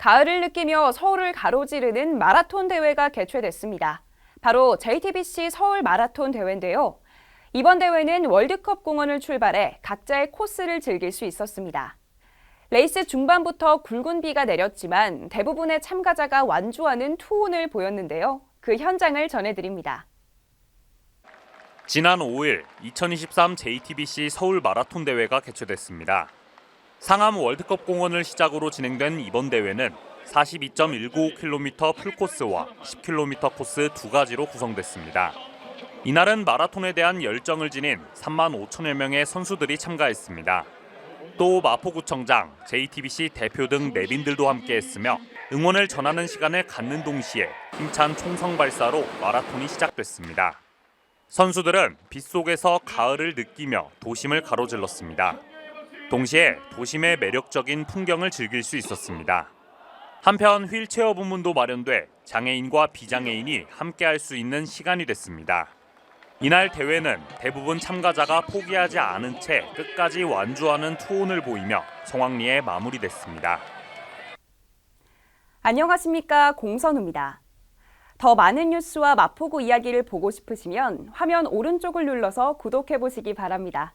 가을을 느끼며 서울을 가로지르는 마라톤 대회가 개최됐습니다. 바로 JTBC 서울 마라톤 대회인데요. 이번 대회는 월드컵 공원을 출발해 각자의 코스를 즐길 수 있었습니다. 레이스 중반부터 굵은 비가 내렸지만 대부분의 참가자가 완주하는 투혼을 보였는데요. 그 현장을 전해드립니다. 지난 5일 2023 JTBC 서울 마라톤 대회가 개최됐습니다. 상암 월드컵 공원을 시작으로 진행된 이번 대회는 42.195km 풀코스와 10km 코스 두 가지로 구성됐습니다. 이날은 마라톤에 대한 열정을 지닌 3만 5천여 명의 선수들이 참가했습니다. 또 마포구청장, JTBC 대표 등 내빈들도 함께했으며 응원을 전하는 시간을 갖는 동시에 힘찬 총성 발사로 마라톤이 시작됐습니다. 선수들은 빗속에서 가을을 느끼며 도심을 가로질렀습니다. 동시에 도심의 매력적인 풍경을 즐길 수 있었습니다. 한편 휠체어 부문도 마련돼 장애인과 비장애인이 함께할 수 있는 시간이 됐습니다. 이날 대회는 대부분 참가자가 포기하지 않은 채 끝까지 완주하는 투혼을 보이며 성황리에 마무리됐습니다. 안녕하십니까. 공선우입니다. 더 많은 뉴스와 마포구 이야기를 보고 싶으시면 화면 오른쪽을 눌러서 구독해 보시기 바랍니다.